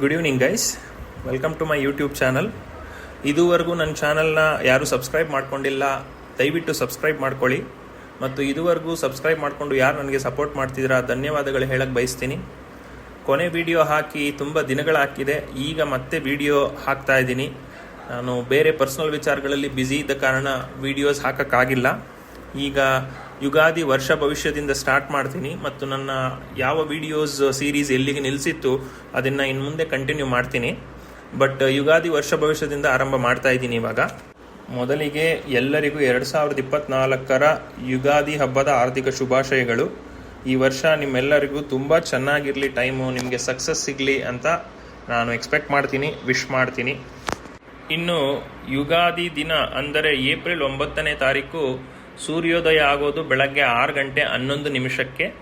Good evening guys welcome to my YouTube channel ಇದುವರೆಗೂ ನನ್ನ ಚಾನಲ್ನ ಯಾರು ಸಬ್ಸ್ಕ್ರೈಬ್ ಮಾಡ್ಕೊಂಡಿಲ್ಲ, ದಯವಿಟ್ಟು ಸಬ್ಸ್ಕ್ರೈಬ್ ಮಾಡ್ಕೊಳ್ಳಿ. ಮತ್ತು ಇದುವರೆಗೂ ಸಬ್ಸ್ಕ್ರೈಬ್ ಮಾಡಿಕೊಂಡು ಯಾರು ನನಗೆ ಸಪೋರ್ಟ್ ಮಾಡ್ತಿದ್ದೀರಾ, ಧನ್ಯವಾದಗಳು ಹೇಳಕ್ಕೆ ಬಯಸ್ತೀನಿ. ಕೊನೆ ವಿಡಿಯೋ ಹಾಕಿ ತುಂಬ ದಿನಗಳಾಕಿದೆ ಈಗ ಮತ್ತೆ ವಿಡಿಯೋ ಹಾಕ್ತಾ ಇದ್ದೀನಿ. ನಾನು ಬೇರೆ ಪರ್ಸ್ನಲ್ ವಿಚಾರಗಳಲ್ಲಿ ಬ್ಯುಸಿ ಇದ್ದ ಕಾರಣ ವಿಡಿಯೋಸ್ ಹಾಕೋಕ್ಕಾಗಿಲ್ಲ. ಈಗ ಯುಗಾದಿ ವರ್ಷ ಭವಿಷ್ಯದಿಂದ ಸ್ಟಾರ್ಟ್ ಮಾಡ್ತೀನಿ ಮತ್ತು ನನ್ನ ಯಾವ ವಿಡಿಯೋಸ್ ಸೀರೀಸ್ ಎಲ್ಲಿಗೆ ನಿಲ್ಲಿಸಿತ್ತು ಅದನ್ನು ಇನ್ನು ಮುಂದೆ ಕಂಟಿನ್ಯೂ ಮಾಡ್ತೀನಿ. ಬಟ್ ಯುಗಾದಿ ವರ್ಷ ಭವಿಷ್ಯದಿಂದ ಆರಂಭ ಮಾಡ್ತಾ ಇದ್ದೀನಿ ಇವಾಗ. ಮೊದಲಿಗೆ ಎಲ್ಲರಿಗೂ ಎರಡು ಸಾವಿರದ ಇಪ್ಪತ್ನಾಲ್ಕರ ಯುಗಾದಿ ಹಬ್ಬದ ಆರ್ಥಿಕ ಶುಭಾಶಯಗಳು. ಈ ವರ್ಷ ನಿಮ್ಮೆಲ್ಲರಿಗೂ ತುಂಬ ಚೆನ್ನಾಗಿರಲಿ ಟೈಮು ನಿಮಗೆ ಸಕ್ಸಸ್ ಸಿಗಲಿ ಅಂತ ನಾನು ಎಕ್ಸ್ಪೆಕ್ಟ್ ಮಾಡ್ತೀನಿ ವಿಶ್ ಮಾಡ್ತೀನಿ. ಇನ್ನು ಯುಗಾದಿ ದಿನ ಅಂದರೆ ಏಪ್ರಿಲ್ ಒಂಬತ್ತನೇ ತಾರೀಕು ಸೂರ್ಯೋದಯ ಆಗೋದು ಬೆಳಗ್ಗೆ ಆರು ಗಂಟೆ ಹನ್ನೊಂದು ನಿಮಿಷಕ್ಕೆ.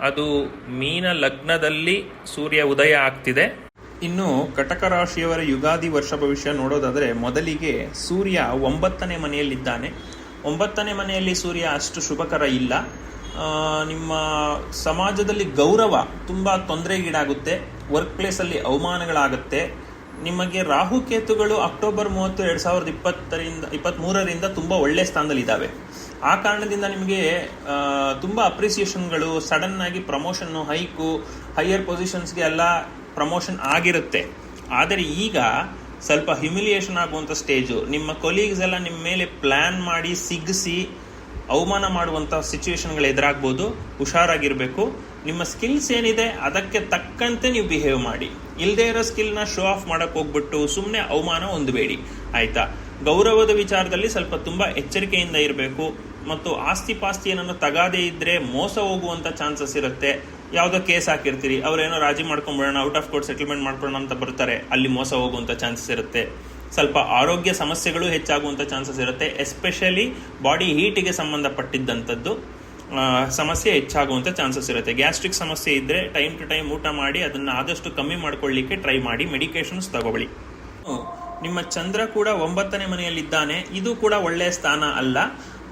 ಅದು ಮೀನ ಲಗ್ನದಲ್ಲಿ ಸೂರ್ಯ ಉದಯ ಆಗ್ತಿದೆ. ಇನ್ನು ಕಟಕ ರಾಶಿಯವರ ಯುಗಾದಿ ವರ್ಷ ಭವಿಷ್ಯ ನೋಡೋದಾದರೆ ಮೊದಲಿಗೆ ಸೂರ್ಯ ಒಂಬತ್ತನೇ ಮನೆಯಲ್ಲಿದ್ದಾನೆ. ಒಂಬತ್ತನೇ ಮನೆಯಲ್ಲಿ ಸೂರ್ಯ ಅಷ್ಟು ಶುಭಕರ ಇಲ್ಲ. ನಿಮ್ಮ ಸಮಾಜದಲ್ಲಿ ಗೌರವ ತುಂಬ ತೊಂದರೆಗೀಡಾಗುತ್ತೆ. ವರ್ಕ್ ಪ್ಲೇಸಲ್ಲಿ ಅವಮಾನಗಳಾಗುತ್ತೆ. ನಿಮಗೆ ರಾಹು ಕೇತುಗಳು ಅಕ್ಟೋಬರ್ ಮೂವತ್ತು, ಎರಡು ಸಾವಿರದ ಇಪ್ಪತ್ತರಿಂದ ಇಪ್ಪತ್ತ್ಮೂರರಿಂದ ತುಂಬ ಒಳ್ಳೆ ಸ್ಥಾನದಲ್ಲಿ ಇದ್ದಾವೆ ಆ ಕಾರಣದಿಂದ ನಿಮಗೆ ತುಂಬಾ ಅಪ್ರಿಸಿಯೇಷನ್ಗಳು ಸಡನ್ ಆಗಿ ಪ್ರಮೋಷನ್ನು ಹೈಕು ಹೈಯರ್ ಪೊಸಿಷನ್ಸ್ಗೆ ಎಲ್ಲ ಪ್ರಮೋಷನ್ ಆಗಿರುತ್ತೆ. ಆದರೆ ಈಗ ಸ್ವಲ್ಪ ಹ್ಯುಮಿಲಿಯೇಷನ್ ಆಗುವಂಥ ಸ್ಟೇಜು ನಿಮ್ಮ ಕೊಲೀಗ್ಸ್ ಎಲ್ಲ ನಿಮ್ಮ ಮೇಲೆ ಪ್ಲ್ಯಾನ್ ಮಾಡಿ ಸಿಗಿಸಿ ಅವಮಾನ ಮಾಡುವಂಥ ಸಿಚುವೇಶನ್ಗಳು ಎದುರಾಗ್ಬೋದು, ಹುಷಾರಾಗಿರಬೇಕು. ನಿಮ್ಮ ಸ್ಕಿಲ್ಸ್ ಏನಿದೆ, ಅದಕ್ಕೆ ತಕ್ಕಂತೆ ನೀವು ಬಿಹೇವ್ ಮಾಡಿ. ಇಲ್ಲದೇ ಇರೋ ಸ್ಕಿಲ್ನ ಶೋ ಆಫ್ ಮಾಡೋಕ್ಕೆ ಹೋಗ್ಬಿಟ್ಟು ಸುಮ್ಮನೆ ಅವಮಾನ ಹೊಂದಬೇಡಿ ಆಯಿತಾ? ಗೌರವದ ವಿಚಾರದಲ್ಲಿ ಸ್ವಲ್ಪ ತುಂಬ ಎಚ್ಚರಿಕೆಯಿಂದ ಇರಬೇಕು ಮತ್ತು ಆಸ್ತಿ ಪಾಸ್ತಿ ಏನನ್ನು ತಗಾದೇ ಇದ್ರೆ ಮೋಸ ಹೋಗುವಂಥ ಚಾನ್ಸಸ್ ಇರುತ್ತೆ. ಯಾವುದೋ ಕೇಸ್ ಹಾಕಿರ್ತೀರಿ, ಅವ್ರೇನೋ ರಾಜಿ ಮಾಡ್ಕೊಂಡ್ಬಿಡೋಣ ಔಟ್ ಆಫ್ ಕೋರ್ಟ್ ಸೆಟಲ್ಮೆಂಟ್ ಮಾಡ್ಕೊಳ್ಳೋಣ ಅಂತ ಬರ್ತಾರೆ, ಅಲ್ಲಿ ಮೋಸ ಹೋಗುವಂಥ ಚಾನ್ಸಸ್ ಇರುತ್ತೆ. ಸ್ವಲ್ಪ ಆರೋಗ್ಯ ಸಮಸ್ಯೆಗಳು ಹೆಚ್ಚಾಗುವಂಥ ಚಾನ್ಸಸ್ ಇರುತ್ತೆ ಎಸ್ಪೆಷಲಿ ಬಾಡಿ ಹೀಟಿಗೆ ಸಂಬಂಧಪಟ್ಟಿದ್ದಂಥದ್ದು. ಸಮಸ್ಯೆ ಹೆಚ್ಚಾಗುವಂಥ ಚಾನ್ಸಸ್ ಇರುತ್ತೆ. ಗ್ಯಾಸ್ಟ್ರಿಕ್ ಸಮಸ್ಯೆ ಇದ್ದರೆ ಟೈಮ್ ಟು ಟೈಮ್ ಊಟ ಮಾಡಿ, ಅದನ್ನು ಆದಷ್ಟು ಕಮ್ಮಿ ಮಾಡ್ಕೊಳ್ಳಿಕ್ಕೆ ಟ್ರೈ ಮಾಡಿ ಮೆಡಿಕೇಶನ್ಸ್ ತಗೊಳ್ಳಿ. ನಿಮ್ಮ ಚಂದ್ರ ಕೂಡ ಒಂಬತ್ತನೇ ಮನೆಯಲ್ಲಿದ್ದಾನೆ. ಇದು ಕೂಡ ಒಳ್ಳೆಯ ಸ್ಥಾನ ಅಲ್ಲ.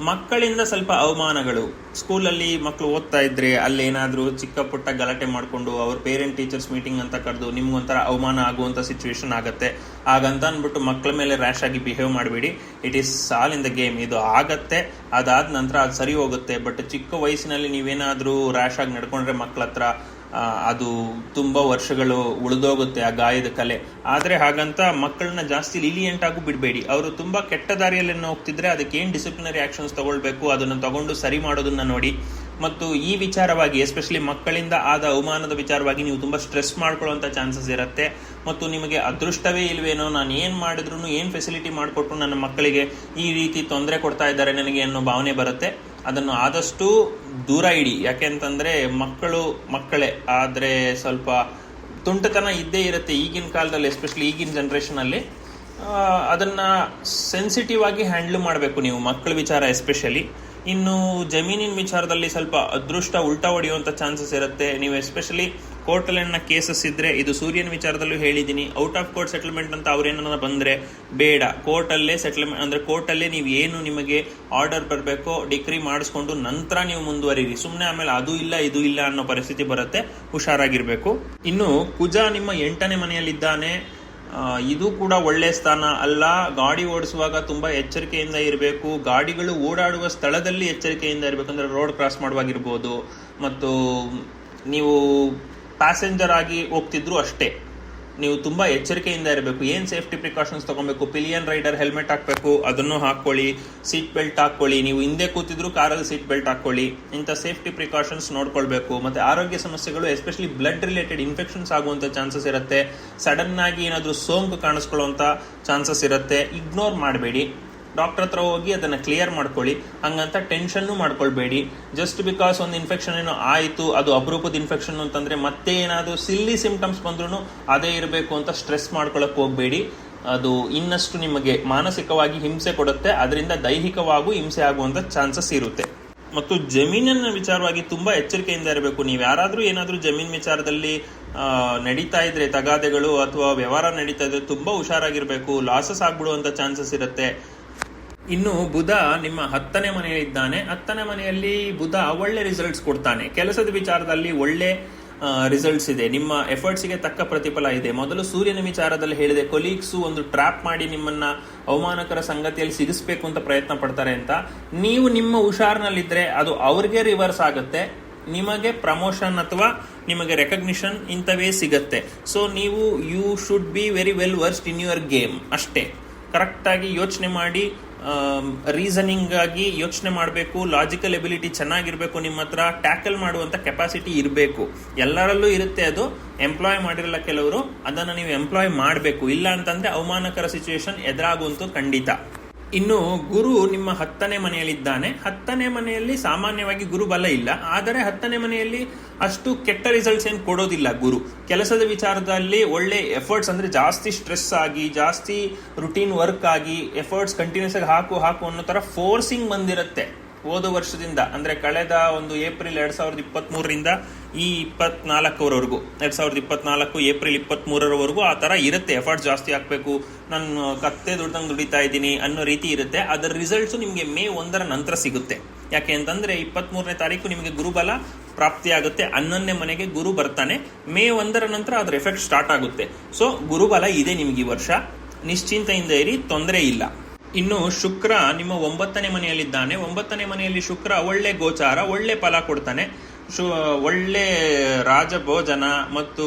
ಮಕ್ಕಳಿಂದ ಸ್ವಲ್ಪ ಅವಮಾನಗಳು. ಸ್ಕೂಲಲ್ಲಿ ಮಕ್ಕಳು ಓದ್ತಾ ಇದ್ರೆ ಅಲ್ಲೇನಾದರೂ ಚಿಕ್ಕ ಪುಟ್ಟ ಗಲಾಟೆ ಮಾಡಿಕೊಂಡು ಅವ್ರ ಪೇರೆಂಟ್ ಟೀಚರ್ಸ್ ಮೀಟಿಂಗ್ ಅಂತ ಕರೆದು ನಿಮ್ಗೊಂಥರ ಅವಮಾನ ಆಗುವಂಥ ಸಿಚುವೇಶನ್ ಆಗುತ್ತೆ. ಹಾಗಂತ ಅಂದ್ಬಿಟ್ಟು ಮಕ್ಕಳ ಮೇಲೆ ರ್ಯಾಶ್ ಆಗಿ ಬಿಹೇವ್ ಮಾಡಬೇಡಿ. ಇಟ್ ಈಸ್ ಸಾಲ್ ಇನ್ ದ ಗೇಮ್ ಇದು ಆಗತ್ತೆ. ಅದಾದ ನಂತರ ಅದು ಸರಿ ಹೋಗುತ್ತೆ. ಬಟ್ ಚಿಕ್ಕ ವಯಸ್ಸಿನಲ್ಲಿ ನೀವೇನಾದರೂ ರ್ಯಾಶ್ ಆಗಿ ನಡ್ಕೊಂಡ್ರೆ ಮಕ್ಕಳ ಹತ್ರ ಆ, ಅದು ತುಂಬ ವರ್ಷಗಳು ಉಳಿದೋಗುತ್ತೆ ಆ ಗಾಯದ ಕಲೆ. ಆದರೆ ಹಾಗಂತ ಮಕ್ಕಳನ್ನ ಜಾಸ್ತಿ ಲೀಲಿಯೆಂಟ್ ಆಗು ಬಿಡಬೇಡಿ. ಅವರು ತುಂಬ ಕೆಟ್ಟ ದಾರಿಯಲ್ಲಿ ಹೋಗ್ತಿದ್ರೆ ಅದಕ್ಕೆ ಏನು ಡಿಸಿಪ್ಲಿನರಿ ಆಕ್ಷನ್ಸ್ ತಗೊಳ್ಬೇಕು, ಅದನ್ನು ತಗೊಂಡು ಸರಿ ಮಾಡೋದನ್ನ ನೋಡಿ. ಮತ್ತು ಈ ವಿಚಾರವಾಗಿ ಎಸ್ಪೆಷಲಿ ಮಕ್ಕಳಿಂದ ಆದ ಅವಮಾನದ ವಿಚಾರವಾಗಿ ನೀವು ತುಂಬ ಸ್ಟ್ರೆಸ್ ಮಾಡ್ಕೊಳ್ಳುವಂಥ ಚಾನ್ಸಸ್ ಇರುತ್ತೆ. ಮತ್ತು ನಿಮಗೆ ಅದೃಷ್ಟವೇ ಇಲ್ವೇನೋ, ನಾನು ಏನು ಮಾಡಿದ್ರು ಏನು ಫೆಸಿಲಿಟಿ ಮಾಡಿಕೊಟ್ರು ನನ್ನ ಮಕ್ಕಳಿಗೆ ಈ ರೀತಿ ತೊಂದರೆ ಕೊಡ್ತಾ ಇದ್ದಾರೆ ನನಗೆ ಅನ್ನೋ ಭಾವನೆ ಬರುತ್ತೆ. ಅದನ್ನು ಆದಷ್ಟು ದೂರ ಇಡಿ. ಯಾಕೆಂತಂದ್ರೆ ಮಕ್ಕಳು ಮಕ್ಕಳೇ. ಆದರೆ ಸ್ವಲ್ಪ ತುಂಟತನ ಇದ್ದೇ ಇರುತ್ತೆ ಈಗಿನ ಕಾಲದಲ್ಲಿ ಎಸ್ಪೆಷಲಿ ಈಗಿನ ಜನ್ರೇಷನಲ್ಲಿ ಅದನ್ನ ಸೆನ್ಸಿಟಿವ್ ಆಗಿ ಹ್ಯಾಂಡ್ಲ್ ಮಾಡಬೇಕು ನೀವು ಮಕ್ಕಳ ವಿಚಾರ ಎಸ್ಪೆಷಲಿ ಇನ್ನು ಜಮೀನಿನ ವಿಚಾರದಲ್ಲಿ ಸ್ವಲ್ಪ ಅದೃಷ್ಟ ಉಲ್ಟಾ ಹೊಡೆಯುವಂಥ ಚಾನ್ಸಸ್ ಇರುತ್ತೆ. ನೀವು ಎಸ್ಪೆಷಲಿ ಕೋರ್ಟಲ್ಲಿನ ಕೇಸಸ್ ಇದ್ರೆ ಇದು ಸೂರ್ಯನ ವಿಚಾರದಲ್ಲೂ ಹೇಳಿದ್ದೀನಿ ಔಟ್ ಆಫ್ ಕೋರ್ಟ್ ಸೆಟಲ್ಮೆಂಟ್ ಅಂತ ಅವ್ರೇನ ಬಂದ್ರೆ ಬೇಡ. ಕೋರ್ಟಲ್ಲೇ ಸೆಟಲ್ಮೆಂಟ್ ಅಂದ್ರೆ ಕೋರ್ಟಲ್ಲೇ ನೀವು ಏನು ನಿಮಗೆ ಆರ್ಡರ್ ಬರಬೇಕೋ ಡಿಗ್ರಿ ಮಾಡಿಸ್ಕೊಂಡು ನಂತರ ನೀವು ಮುಂದುವರಿರಿ. ಸುಮ್ಮನೆ ಆಮೇಲೆ ಅದು ಇಲ್ಲ, ಇದು ಇಲ್ಲ ಅನ್ನೋ ಪರಿಸ್ಥಿತಿ ಬರುತ್ತೆ. ಹುಷಾರಾಗಿರ್ಬೇಕು. ಇನ್ನು ಕುಜ ನಿಮ್ಮ ಎಂಟನೇ ಮನೆಯಲ್ಲಿದ್ದಾನೆ. ಇದು ಕೂಡ ಒಳ್ಳೆ ಸ್ಥಾನ ಅಲ್ಲ. ಗಾಡಿ ಓಡಿಸುವಾಗ ತುಂಬಾ ಎಚ್ಚರಿಕೆಯಿಂದ ಇರಬೇಕು. ಗಾಡಿಗಳು ಓಡಾಡುವ ಸ್ಥಳದಲ್ಲಿ ಎಚ್ಚರಿಕೆಯಿಂದ ಇರಬೇಕು ಅಂದ್ರೆ ರೋಡ್ ಕ್ರಾಸ್ ಮಾಡುವಾಗಿರ್ಬೋದು. ಮತ್ತು ನೀವು ಪ್ಯಾಸೆಂಜರ್ ಆಗಿ ಹೋಗ್ತಿದ್ರು ಅಷ್ಟೇ. ನೀವು ತುಂಬಾ ಎಚ್ಚರಿಕೆಯಿಂದ ಇರಬೇಕು. ಏನ್ ಸೇಫ್ಟಿ ಪ್ರಿಕಾಷನ್ಸ್ ತಗೊಬೇಕು? ಪಿಲಿಯನ್ ರೈಡರ್ ಹೆಲ್ಮೆಟ್ ಹಾಕಬೇಕು, ಅದನ್ನು ಹಾಕೊಳ್ಳಿ ಸೀಟ್ ಬೆಲ್ಟ್ ಹಾಕೊಳ್ಳಿ ನೀವು ಹಿಂದೆ ಕೂತಿದ್ರು ಕಾರಲ್ಲಿ ಸೀಟ್ ಬೆಲ್ಟ್ ಹಾಕೊಳ್ಳಿ ಇಂಥ ಸೇಫ್ಟಿ ಪ್ರಿಕಾಷನ್ಸ್ ನೋಡ್ಕೊಳ್ಬೇಕು. ಮತ್ತೆ ಆರೋಗ್ಯ ಸಮಸ್ಯೆಗಳು, ಎಸ್ಪೆಷಲಿ ಬ್ಲಡ್ ರಿಲೇಟೆಡ್ ಇನ್ಫೆಕ್ಷನ್ಸ್ ಆಗುವಂತ ಚಾನ್ಸಸ್ ಇರುತ್ತೆ. ಸಡನ್ ಆಗಿ ಏನಾದರೂ ಸೋಂಕು ಕಾಣಿಸ್ಕೊಳ್ಳುವಂತ ಚಾನ್ಸಸ್ ಇರುತ್ತೆ. ಇಗ್ನೋರ್ ಮಾಡಬೇಡಿ. ಡಾಕ್ಟರ್ ಹತ್ರ ಹೋಗಿ ಅದನ್ನ ಕ್ಲಿಯರ್ ಮಾಡ್ಕೊಳ್ಳಿ. ಹಂಗಂತ ಟೆನ್ಷನ್ನು ಮಾಡ್ಕೊಳ್ಬೇಡಿ. ಜಸ್ಟ್ ಬಿಕಾಸ್ ಒಂದು ಇನ್ಫೆಕ್ಷನ್ ಏನೋ ಆಯಿತು, ಅದು ಅಪರೂಪದ ಇನ್ಫೆಕ್ಷನ್ ಅಂತಂದ್ರೆ ಮತ್ತೆ ಏನಾದರೂ ಸಿಲ್ಲಿ ಸಿಂಪ್ಟಮ್ಸ್ ಬಂದ್ರೂ ಅದೇ ಇರಬೇಕು ಅಂತ ಸ್ಟ್ರೆಸ್ ಮಾಡ್ಕೊಳಕ್ ಹೋಗಬೇಡಿ. ಅದು ಇನ್ನಷ್ಟು ನಿಮಗೆ ಮಾನಸಿಕವಾಗಿ ಹಿಂಸೆ ಕೊಡುತ್ತೆ, ಅದರಿಂದ ದೈಹಿಕವಾಗೂ ಹಿಂಸೆ ಆಗುವಂತ ಚಾನ್ಸಸ್ ಇರುತ್ತೆ. ಮತ್ತು ಜಮೀನಿನ ವಿಚಾರವಾಗಿ ತುಂಬಾ ಎಚ್ಚರಿಕೆಯಿಂದ ಇರಬೇಕು. ನೀವು ಯಾರಾದರೂ ಏನಾದರೂ ಜಮೀನು ವಿಚಾರದಲ್ಲಿ ನಡೀತಾ ಇದ್ರೆ ತಗಾದೆಗಳು ಅಥವಾ ವ್ಯವಹಾರ ನಡೀತಾ ಇದ್ರೆ ತುಂಬಾ ಹುಷಾರಾಗಿರಬೇಕು. ಲಾಸಸ್ ಆಗ್ಬಿಡುವಂತ ಚಾನ್ಸಸ್ ಇರುತ್ತೆ. ಇನ್ನು ಬುಧ ನಿಮ್ಮ ಹತ್ತನೇ ಮನೆಯಲ್ಲಿದ್ದಾನೆ. ಹತ್ತನೇ ಮನೆಯಲ್ಲಿ ಬುಧ ಒಳ್ಳೆ ರಿಸಲ್ಟ್ಸ್ ಕೊಡ್ತಾನೆ. ಕೆಲಸದ ವಿಚಾರದಲ್ಲಿ ಒಳ್ಳೆ ರಿಸಲ್ಟ್ಸ್ ಇದೆ. ನಿಮ್ಮ ಎಫರ್ಟ್ಸ್ಗೆ ತಕ್ಕ ಪ್ರತಿಫಲ ಇದೆ. ಮೊದಲು ಸೂರ್ಯನ ವಿಚಾರದಲ್ಲಿ ಹೇಳಿದೆ ಕೊಲೀಗ್ಸು ಒಂದು ಟ್ರ್ಯಾಪ್ ಮಾಡಿ ನಿಮ್ಮನ್ನ ಅವಮಾನಕರ ಸಂಗತಿಯಲ್ಲಿ ಸಿಗಿಸ್ಬೇಕು ಅಂತ ಪ್ರಯತ್ನ ಪಡ್ತಾರೆ ಅಂತ. ನೀವು ನಿಮ್ಮ ಹುಷಾರ್ನಲ್ಲಿದ್ದರೆ ಅದು ಅವ್ರಿಗೆ ರಿವರ್ಸ್ ಆಗುತ್ತೆ. ನಿಮಗೆ ಪ್ರಮೋಷನ್ ಅಥವಾ ನಿಮಗೆ ರೆಕಗ್ನಿಷನ್ ಇಂಥವೇ ಸಿಗತ್ತೆ. ಸೊ ನೀವು you should be very well versed in your game ಅಷ್ಟೇ. ಕರೆಕ್ಟಾಗಿ ಯೋಚನೆ ಮಾಡಿ ರೀಸನಿಂಗ್ ಆಗಿ ಯೋಚನೆ ಮಾಡಬೇಕು ಲಾಜಿಕಲ್ ಎಬಿಲಿಟಿ ಚೆನ್ನಾಗಿರಬೇಕು ನಿಮ್ಮ ಹತ್ರ ಟ್ಯಾಕಲ್ ಮಾಡುವಂತ ಕೆಪಾಸಿಟಿ ಇರಬೇಕು. ಎಲ್ಲರಲ್ಲೂ ಇರುತ್ತೆ ಅದು ಎಂಪ್ಲಾಯ್ ಮಾಡಿರಲ್ಲ ಕೆಲವರು, ಅದನ್ನು ನೀವು ಎಂಪ್ಲಾಯ್ ಮಾಡಬೇಕು. ಇಲ್ಲ ಅಂತಂದ್ರೆ ಅವಮಾನಕರ ಸಿಚುವೇಶನ್ ಎದುರಾಗುವಂತೂ ಖಂಡಿತ. ಇನ್ನು ಗುರು ನಿಮ್ಮ ಹತ್ತನೇ ಮನೆಯಲ್ಲಿದ್ದಾನೆ. ಹತ್ತನೇ ಮನೆಯಲ್ಲಿ ಸಾಮಾನ್ಯವಾಗಿ ಗುರು ಬಲ ಇಲ್ಲ. ಆದರೆ ಹತ್ತನೇ ಮನೆಯಲ್ಲಿ ಅಷ್ಟು ಕೆಟ್ಟ ರಿಸಲ್ಟ್ಸ್ ಏನು ಕೊಡೋದಿಲ್ಲ ಗುರು. ಕೆಲಸದ ವಿಚಾರದಲ್ಲಿ ಒಳ್ಳೆ ಎಫರ್ಟ್ಸ್ ಅಂದ್ರೆ ಜಾಸ್ತಿ ಸ್ಟ್ರೆಸ್ ಆಗಿ, ಜಾಸ್ತಿ ರುಟೀನ್ ವರ್ಕ್ ಆಗಿ ಎಫರ್ಟ್ಸ್ ಕಂಟಿನ್ಯೂಸ್ ಆಗಿ ಹಾಕು ಹಾಕು ಅನ್ನೋ ತರ ಫೋರ್ಸಿಂಗ್ ಬಂದಿರುತ್ತೆ. ಹೋದ ವರ್ಷದಿಂದ, ಅಂದ್ರೆ ಕಳೆದ ಒಂದು ಏಪ್ರಿಲ್ ಎರಡು ಸಾವಿರದ ಇಪ್ಪತ್ತ್ಮೂರರಿಂದ ಈ ಇಪ್ಪತ್ನಾಲ್ಕರವರೆಗೂ, ಎರಡು ಸಾವಿರದ ಇಪ್ಪತ್ನಾಲ್ಕು ಏಪ್ರಿಲ್ ಇಪ್ಪತ್ತ್ಮೂರರವರೆಗೂ ಆ ಥರ ಇರುತ್ತೆ. ಎಫರ್ಟ್ ಜಾಸ್ತಿ ಹಾಕ್ಬೇಕು. ನಾನು ಕತ್ತೆ ದುಡ್ದಂಗೆ ದುಡಿತಾ ಇದ್ದೀನಿ ಅನ್ನೋ ರೀತಿ ಇರುತ್ತೆ. ಅದರ ರಿಸಲ್ಟ್ಸು ನಿಮಗೆ ಮೇ ಒಂದರ ನಂತರ ಸಿಗುತ್ತೆ. ಯಾಕೆ ಅಂತಂದ್ರೆ ಇಪ್ಪತ್ತ್ ಮೂರನೇ ತಾರೀಕು ನಿಮಗೆ ಗುರುಬಲ ಪ್ರಾಪ್ತಿಯಾಗುತ್ತೆ ಹನ್ನೊಂದನೇ ಮನೆಗೆ ಗುರು ಬರ್ತಾನೆ. ಮೇ ಒಂದರ ನಂತರ ಅದರ ಎಫೆಕ್ಟ್ ಸ್ಟಾರ್ಟ್ ಆಗುತ್ತೆ. ಸೊ ಗುರುಬಲ ಇದೆ ನಿಮಗೆ ಈ ವರ್ಷ. ನಿಶ್ಚಿಂತೆಯಿಂದ ಇರಿ, ತೊಂದರೆ ಇಲ್ಲ. ಇನ್ನು ಶುಕ್ರ ನಿಮ್ಮ ಒಂಬತ್ತನೇ ಮನೆಯಲ್ಲಿದ್ದಾನೆ. ಒಂಬತ್ತನೇ ಮನೆಯಲ್ಲಿ ಶುಕ್ರ ಒಳ್ಳೆ ಗೋಚಾರ, ಒಳ್ಳೆ ಫಲ ಕೊಡ್ತಾನೆ. ಶು, ಒಳ್ಳೆ ರಾಜಭೋಜನ ಮತ್ತು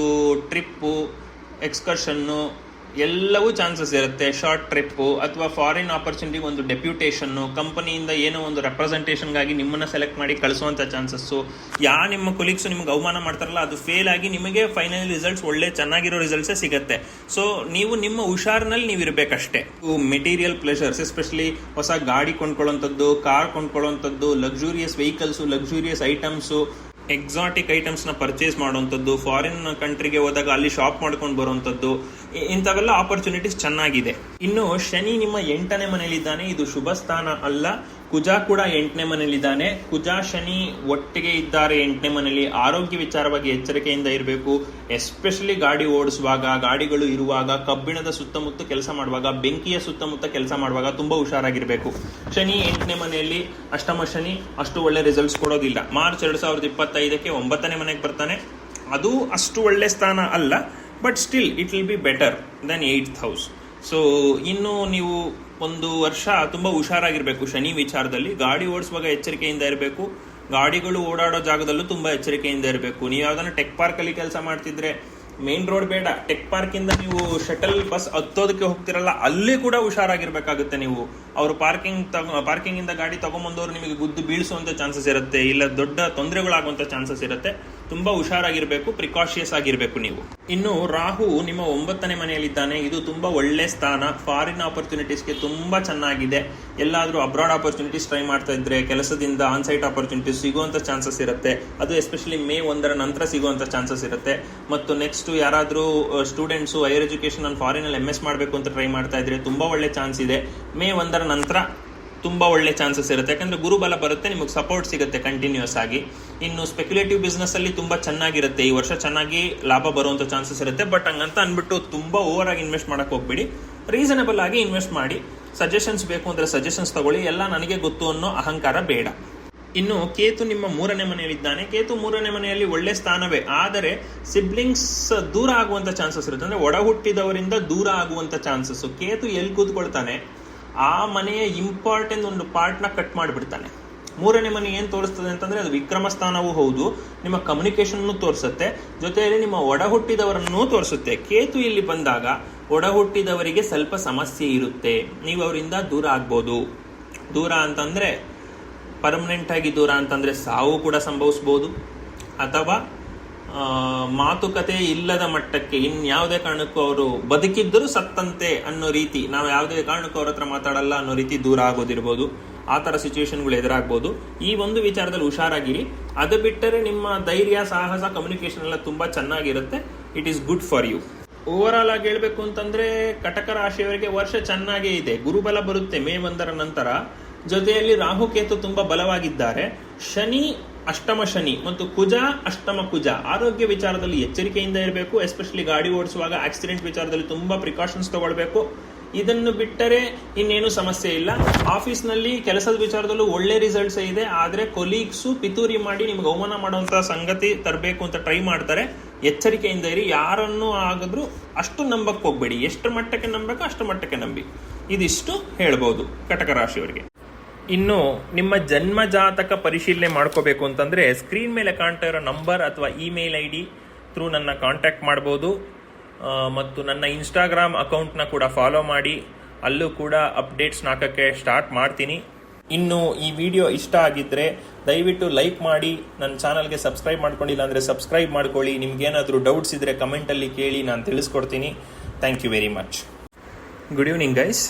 ಟ್ರಿಪ್ಪು, ಎಕ್ಸ್ಕರ್ಷನ್ನು ಎಲ್ಲವೂ ಚಾನ್ಸಸ್ ಇರುತ್ತೆ ಶಾರ್ಟ್ ಟ್ರಿಪ್ಪು ಅಥವಾ ಫಾರಿನ್ ಆಪರ್ಚುನಿಟಿ ಒಂದು ಡೆಪ್ಯೂಟೇಷನ್ನು ಕಂಪನಿಯಿಂದ ಏನೋ ಒಂದು ರೆಪ್ರೆಸೆಂಟೇಷನ್ಗಾಗಿ ನಿಮ್ಮನ್ನ ಸೆಲೆಕ್ಟ್ ಮಾಡಿ ಕಳಿಸುವಂಥ ಚಾನ್ಸಸ್ಸು ಯಾ ನಿಮ್ಮ ಕೊಲೀಗ್ಸು ನಿಮ್ಗೆ ಅವಮಾನ ಮಾಡ್ತಾರಲ್ಲ, ಅದು ಫೇಲ್ ಆಗಿ ನಿಮಗೆ ಫೈನಲ್ ರಿಸಲ್ಟ್ಸ್ ಒಳ್ಳೆ ಚೆನ್ನಾಗಿರೋ ರಿಸಲ್ಟ್ಸೇ ಸಿಗುತ್ತೆ. ಸೊ ನೀವು ನಿಮ್ಮ ಹುಷಾರಿನಲ್ಲಿ ನೀವು ಇರಬೇಕಷ್ಟೇ. ಮೆಟೀರಿಯಲ್ ಪ್ಲೆಷರ್ಸ್ ಎಸ್ಪೆಷಲಿ ಹೊಸ ಗಾಡಿ ಕೊಂಡ್ಕೊಳ್ಳೋಂಥದ್ದು car ಕೊಂಡ್ಕೊಳ್ಳೋಂಥದ್ದು luxurious vehicles luxurious items exotic ಐಟಮ್ಸ್ನ purchase ಮಾಡುವಂಥದ್ದು ಫಾರಿನ್ ಕಂಟ್ರಿಗೆ ಹೋದಾಗ ಅಲ್ಲಿ ಶಾಪ್ ಮಾಡ್ಕೊಂಡು ಬರುವಂಥದ್ದು. ಇಂಥವೆಲ್ಲ ಆಪರ್ಚುನಿಟೀಸ್ ಚೆನ್ನಾಗಿದೆ. ಇನ್ನು ಶನಿ ನಿಮ್ಮ ಎಂಟನೇ ಮನೆಯಲ್ಲಿದ್ದಾನೆ ಇದು ಶುಭ ಸ್ಥಾನ ಅಲ್ಲ. ಕುಜ ಕೂಡ ಎಂಟನೇ ಮನೆಯಲ್ಲಿದ್ದಾನೆ ಕುಜ, ಶನಿ ಒಟ್ಟಿಗೆ ಇದ್ದಾರೆ ಎಂಟನೇ ಮನೆಯಲ್ಲಿ ಆರೋಗ್ಯ ವಿಚಾರವಾಗಿ ಎಚ್ಚರಿಕೆಯಿಂದ ಇರಬೇಕು. ಎಸ್ಪೆಷಲಿ ಗಾಡಿ ಓಡಿಸುವಾಗ, ಗಾಡಿಗಳು ಇರುವಾಗ, ಕಬ್ಬಿಣದ ಸುತ್ತಮುತ್ತ ಕೆಲಸ ಮಾಡುವಾಗ, ಬೆಂಕಿಯ ಸುತ್ತಮುತ್ತ ಕೆಲಸ ಮಾಡುವಾಗ ತುಂಬಾ ಹುಷಾರಾಗಿರಬೇಕು. ಶನಿ ಎಂಟನೇ ಮನೆಯಲ್ಲಿ ಅಷ್ಟಮ ಶನಿ, ಅಷ್ಟು ಒಳ್ಳೆ ರಿಸಲ್ಟ್ಸ್ ಕೊಡೋದಿಲ್ಲ. ಮಾರ್ಚ್ ಎರಡ್ ಸಾವಿರದ ಇಪ್ಪತ್ತೈದಕ್ಕೆ ಒಂಬತ್ತನೇ ಮನೆಗೆ ಬರ್ತಾನೆ. ಅದು ಅಷ್ಟು ಒಳ್ಳೆ ಸ್ಥಾನ ಅಲ್ಲ. But still it will be better than eight hours so ಇನ್ನು ನೀವು ಒಂದು ವರ್ಷ ತುಂಬ ಹುಷಾರಾಗಿರಬೇಕು. ಶನಿ ವಿಚಾರದಲ್ಲಿ ಗಾಡಿ ಓಡಿಸುವಾಗ ಎಚ್ಚರಿಕೆಯಿಂದ ಇರಬೇಕು. ಗಾಡಿಗಳು ಓಡಾಡೋ ಜಾಗದಲ್ಲೂ ತುಂಬ ಎಚ್ಚರಿಕೆಯಿಂದ ಇರಬೇಕು. ನೀವು ಯಾವ್ದಾನ ಟೆಕ್ ಪಾರ್ಕಲ್ಲಿ ಕೆಲಸ ಮಾಡ್ತಿದ್ರೆ ಮೇನ್ ರೋಡ್ ಬೇಡ. ಟೆಕ್ ಪಾರ್ಕಿಂದ ನೀವು ಶಟಲ್ ಬಸ್ ಹತ್ತೋದಕ್ಕೆ ಹೋಗ್ತಿರಲ್ಲ, ಅಲ್ಲಿ ಕೂಡ ಹುಷಾರಾಗಿರ್ಬೇಕಾಗುತ್ತೆ ನೀವು. ಅವರು ಪಾರ್ಕಿಂಗ್ ಪಾರ್ಕಿಂಗ್ ಇಂದ ಗಾಡಿ ತಗೊಂಬಂದವರು ನಿಮಗೆ ಗುದ್ದು ಬೀಳಿಸುವಂತ ಚಾನ್ಸಸ್ ಇರುತ್ತೆ, ಇಲ್ಲ ದೊಡ್ಡ ತೊಂದರೆಗಳಾಗುವಂತ ಚಾನ್ಸಸ್ ಇರುತ್ತೆ, ತುಂಬಾ ಹುಷಾರಾಗಿರ್ಬೇಕು ಪ್ರಿಕಾಷಿಯಸ್ ಆಗಿರ್ಬೇಕು ನೀವು. ಇನ್ನು ರಾಹು ನಿಮ್ಮ ಒಂಬತ್ತನೇ ಮನೆಯಲ್ಲಿದ್ದಾನೆ, ಇದು ತುಂಬಾ ಒಳ್ಳೆ ಸ್ಥಾನ ಫಾರಿನ್ ಆಪರ್ಚುನಿಟೀಸ್ಗೆ ತುಂಬಾ ಚೆನ್ನಾಗಿದೆ. ಎಲ್ಲಾದ್ರೂ ಅಬ್ರಾಡ್ ಆಪರ್ಚುನಿಟೀಸ್ ಟ್ರೈ ಮಾಡ್ತಾ ಇದ್ರೆ, ಕೆಲಸದಿಂದ ಆನ್ಸೈಟ್ ಆಪರ್ಚುನಿಟೀಸ್ ಸಿಗುವಂತ ಚಾನ್ಸಸ್ ಇರುತ್ತೆ. ಅದು ಎಸ್ಪೆಷಲಿ ಮೇ ಒಂದರ ನಂತರ ಸಿಗುವಂತ ಚಾನ್ಸಸ್ ಇರುತ್ತೆ. ಮತ್ತು ನೆಕ್ಸ್ಟ್ ಯಾರಾದ್ರೂ ಸ್ಟೂಡೆಂಟ್ಸ್ ಹೈಯರ್ ಎಜುಕೇಶನ್ ನಾನು ಫಾರಿನ್ ಅಲ್ಲಿ ಎಸ್ ಮಾಡಬೇಕು ಅಂತ ಟ್ರೈ ಮಾಡ್ತಾ ಇದ್ರೆ ತುಂಬಾ ಒಳ್ಳೆ ಚಾನ್ಸ್ ಇದೆ. ಮೇ ಒಂದರ ನಂತರ ತುಂಬಾ ಒಳ್ಳೆ ಚಾನ್ಸಸ್ ಇರುತ್ತೆ. ಯಾಕಂದ್ರೆ ಗುರುಬಲ ಬರುತ್ತೆ, ನಿಮಗೆ ಸಪೋರ್ಟ್ ಸಿಗುತ್ತೆ ಕಂಟಿನ್ಯೂಸ್ ಆಗಿ. ಇನ್ನು ಸ್ಪೆಕ್ಯುಲೇಟಿವ್ ಬಿಸ್ನೆಸ್ ಅಲ್ಲಿ ತುಂಬಾ ಚೆನ್ನಾಗಿರುತ್ತೆ. ಈ ವರ್ಷ ಚೆನ್ನಾಗಿ ಲಾಭ ಬರುವಂತ ಚಾನ್ಸಸ್ ಇರುತ್ತೆ. ಬಟ್ ಹಂಗಂತ ಅನ್ಬಿಟ್ಟು ತುಂಬಾ ಓವರ್ ಆಗಿ ಇನ್ವೆಸ್ಟ್ ಮಾಡಕ್ ಹೋಗ್ಬೇಡಿ. ರೀಸನಬಲ್ ಆಗಿ ಇನ್ವೆಸ್ಟ್ ಮಾಡಿ. ಸಜೆಷನ್ಸ್ ಬೇಕು ಅಂದ್ರೆ ಸಜೆಷನ್ಸ್ ತಗೊಳ್ಳಿ. ಎಲ್ಲ ನನಗೆ ಗೊತ್ತು ಅನ್ನೋ ಅಹಂಕಾರ ಬೇಡ. ಇನ್ನು ಕೇತು ನಿಮ್ಮ ಮೂರನೇ ಮನೆಯಲ್ಲಿದ್ದಾನೆ. ಕೇತು ಮೂರನೇ ಮನೆಯಲ್ಲಿ ಒಳ್ಳೆ ಸ್ಥಾನವೇ. ಆದರೆ ಸಿಬ್ಲಿಂಗ್ಸ್ ದೂರ ಆಗುವಂತ ಚಾನ್ಸಸ್ ಇರುತ್ತೆ. ಅಂದ್ರೆ ಒಡ ಹುಟ್ಟಿದವರಿಂದ ದೂರ ಆಗುವಂತ ಚಾನ್ಸಸ್. ಕೇತು ಎಲ್ಲಿ ಕೂತ್ಕೊಳ್ತಾನೆ? ಆ ಮನೆಯ ಇಂಪಾರ್ಟೆಂಟ್ ಒಂದು ಪಾರ್ಟ್ನ ಕಟ್ ಮಾಡಿಬಿಡ್ತಾನೆ. ಮೂರನೇ ಮನೆ ಏನು ತೋರಿಸ್ತದೆ ಅಂತಂದ್ರೆ ಅದು ವಿಕ್ರಮ ಸ್ಥಾನವೂ ಹೌದು, ನಿಮ್ಮ ಕಮ್ಯುನಿಕೇಶನ್ ತೋರಿಸುತ್ತೆ, ಜೊತೆಯಲ್ಲಿ ನಿಮ್ಮ ಒಡ ಹುಟ್ಟಿದವರನ್ನೂ ತೋರಿಸುತ್ತೆ. ಕೇತು ಇಲ್ಲಿ ಬಂದಾಗ ಒಡ ಹುಟ್ಟಿದವರಿಗೆ ಸ್ವಲ್ಪ ಸಮಸ್ಯೆ ಇರುತ್ತೆ. ನೀವು ಅವರಿಂದ ದೂರ ಆಗ್ಬೋದು. ದೂರ ಅಂತಂದ್ರೆ ಪರ್ಮನೆಂಟ್ ಆಗಿ ದೂರ ಅಂತಂದ್ರೆ ಸಾವು ಕೂಡ ಸಂಭವಿಸ್ಬೋದು. ಅಥವಾ ಮಾತುಕತೆ ಇಲ್ಲದ ಮಟ್ಟಕ್ಕೆ ಇನ್ಯಾವುದೇ ಕಾರಣಕ್ಕೂ ಅವರು ಬದುಕಿದ್ದರೂ ಸತ್ತಂತೆ ಅನ್ನೋ ರೀತಿ, ನಾವು ಯಾವುದೇ ಕಾರಣಕ್ಕೂ ಅವ್ರ ಹತ್ರ ಮಾತಾಡಲ್ಲ ಅನ್ನೋ ರೀತಿ ದೂರ ಆಗೋದಿರ್ಬೋದು. ಆ ಥರ ಸಿಚುವೇಶನ್ಗಳು ಎದುರಾಗ್ಬೋದು. ಈ ಒಂದು ವಿಚಾರದಲ್ಲಿ ಹುಷಾರಾಗಿರಿ. ಅದು ಬಿಟ್ಟರೆ ನಿಮ್ಮ ಧೈರ್ಯ, ಸಾಹಸ ಕಮ್ಯುನಿಕೇಶನ್ ಎಲ್ಲ ತುಂಬ ಚೆನ್ನಾಗಿರುತ್ತೆ. It is good for you over ಆಗಿ ಹೇಳಬೇಕು ಅಂತಂದ್ರೆ, ಕಟಕ ರಾಶಿಯವರಿಗೆ ವರ್ಷ ಚೆನ್ನಾಗೇ ಇದೆ. ಗುರುಬಲ ಬರುತ್ತೆ ಮೇ ಒಂದರ ನಂತರ. ಜೊತೆಯಲ್ಲಿ ರಾಹುಕೇತು ತುಂಬಾ ಬಲವಾಗಿದ್ದಾರೆ. ಶನಿ ಅಷ್ಟಮ ಶನಿ ಮತ್ತು ಕುಜ ಅಷ್ಟಮ ಕುಜ. ಆರೋಗ್ಯ ವಿಚಾರದಲ್ಲಿ ಎಚ್ಚರಿಕೆಯಿಂದ ಇರಬೇಕು ಎಸ್ಪೆಷಲಿ ಗಾಡಿ ಓಡಿಸುವಾಗ ಆಕ್ಸಿಡೆಂಟ್ ವಿಚಾರದಲ್ಲಿ ತುಂಬಾ ಪ್ರಿಕಾಷನ್ಸ್ ತಗೊಳ್ಬೇಕು. ಇದನ್ನು ಬಿಟ್ಟರೆ ಇನ್ನೇನು ಸಮಸ್ಯೆ ಇಲ್ಲ. ಆಫೀಸ್ನಲ್ಲಿ ಕೆಲಸದ ವಿಚಾರದಲ್ಲೂ ಒಳ್ಳೆ ರಿಸಲ್ಟ್ಸ್ ಇದೆ. ಆದರೆ ಕೊಲೀಗ್ಸು ಪಿತೂರಿ ಮಾಡಿ ನಿಮ್ಗೆ ಅವಮಾನ ಮಾಡುವಂತಹ ಸಂಗತಿ ತರಬೇಕು ಅಂತ ಟ್ರೈ ಮಾಡ್ತಾರೆ. ಎಚ್ಚರಿಕೆಯಿಂದ ಇರಿ. ಯಾರನ್ನು ಆಗಿದ್ರೂ ಅಷ್ಟು ನಂಬಕ್ಕೆ ಹೋಗ್ಬೇಡಿ. ಎಷ್ಟು ಮಟ್ಟಕ್ಕೆ ನಂಬಬೇಕು ಅಷ್ಟು ಮಟ್ಟಕ್ಕೆ ನಂಬಿ. ಇದಿಷ್ಟು ಹೇಳ್ಬೋದು ಕಟಕ ರಾಶಿಯವರಿಗೆ. ಇನ್ನು ನಿಮ್ಮ ಜನ್ಮ ಜಾತಕ ಪರಿಶೀಲನೆ ಮಾಡ್ಕೋಬೇಕು ಅಂತಂದ್ರೆ ಸ್ಕ್ರೀನ್ ಮೇಲೆ ಕಾಣ್ತಾ ಇರೋ ನಂಬರ್ ಅಥವಾ ಇಮೇಲ್ ಐ ಡಿ ಥ್ರೂ ನನ್ನ ಕಾಂಟ್ಯಾಕ್ಟ್ ಮಾಡ್ಬೋದು. ಮತ್ತು ನನ್ನ ಇನ್ಸ್ಟಾಗ್ರಾಮ್ ಅಕೌಂಟ್ನ ಕೂಡ ಫಾಲೋ ಮಾಡಿ. ಅಲ್ಲೂ ಕೂಡ ಅಪ್ಡೇಟ್ಸ್ ಹಾಕೋಕ್ಕೆ ಸ್ಟಾರ್ಟ್ ಮಾಡ್ತೀನಿ. ಇನ್ನು ಈ ವಿಡಿಯೋ ಇಷ್ಟ ಆಗಿದ್ದರೆ ದಯವಿಟ್ಟು ಲೈಕ್ ಮಾಡಿ. ನನ್ನ ಚಾನಲ್ಗೆ ಸಬ್ಸ್ಕ್ರೈಬ್ ಮಾಡ್ಕೊಂಡಿಲ್ಲ ಅಂದರೆ ಸಬ್ಸ್ಕ್ರೈಬ್ ಮಾಡ್ಕೊಳ್ಳಿ. ನಿಮ್ಗೇನಾದರೂ ಡೌಟ್ಸ್ ಇದ್ದರೆ ಕಮೆಂಟಲ್ಲಿ ಕೇಳಿ, ನಾನು ತಿಳಿಸ್ಕೊಡ್ತೀನಿ. Thank you very much good evening guys